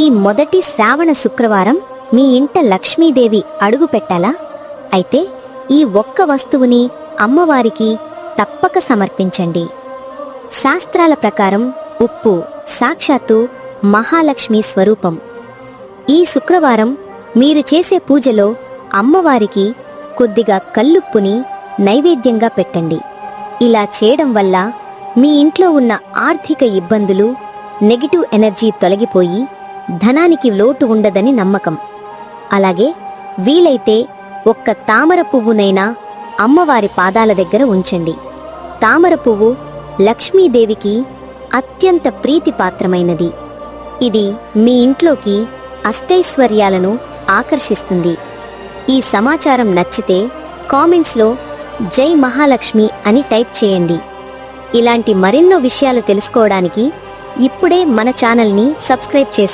ఈ మొదటి శ్రావణ శుక్రవారం మీ ఇంట లక్ష్మీదేవి అడుగు పెట్టాలా? అయితే ఈ ఒక్క వస్తువుని అమ్మవారికి తప్పక సమర్పించండి. శాస్త్రాల ప్రకారం ఉప్పు సాక్షాత్తు మహాలక్ష్మి స్వరూపం. ఈ శుక్రవారం మీరు చేసే పూజలో అమ్మవారికి కొద్దిగా కల్లుప్పుని నైవేద్యంగా పెట్టండి. ఇలా చేయడం వల్ల మీ ఇంట్లో ఉన్న ఆర్థిక ఇబ్బందులు నెగిటివ్ ఎనర్జీ తొలగిపోయి ధనానికి లోటు ఉండదని నమ్మకం. అలాగే వీలైతే ఒక్క తామర పువ్వునైనా అమ్మవారి పాదాల దగ్గర ఉంచండి. తామర పువ్వు లక్ష్మీదేవికి అత్యంత ప్రీతిపాత్రమైనది. ఇది మీ ఇంట్లోకి అష్టైశ్వర్యాలను ఆకర్షిస్తుంది. ఈ సమాచారం నచ్చితే కామెంట్స్లో జై మహాలక్ష్మి అని టైప్ చేయండి. ఇలాంటి మరెన్నో విషయాలు తెలుసుకోవడానికి ఇప్పుడే మన ఛానల్ని సబ్స్క్రైబ్ చేసుకోండి.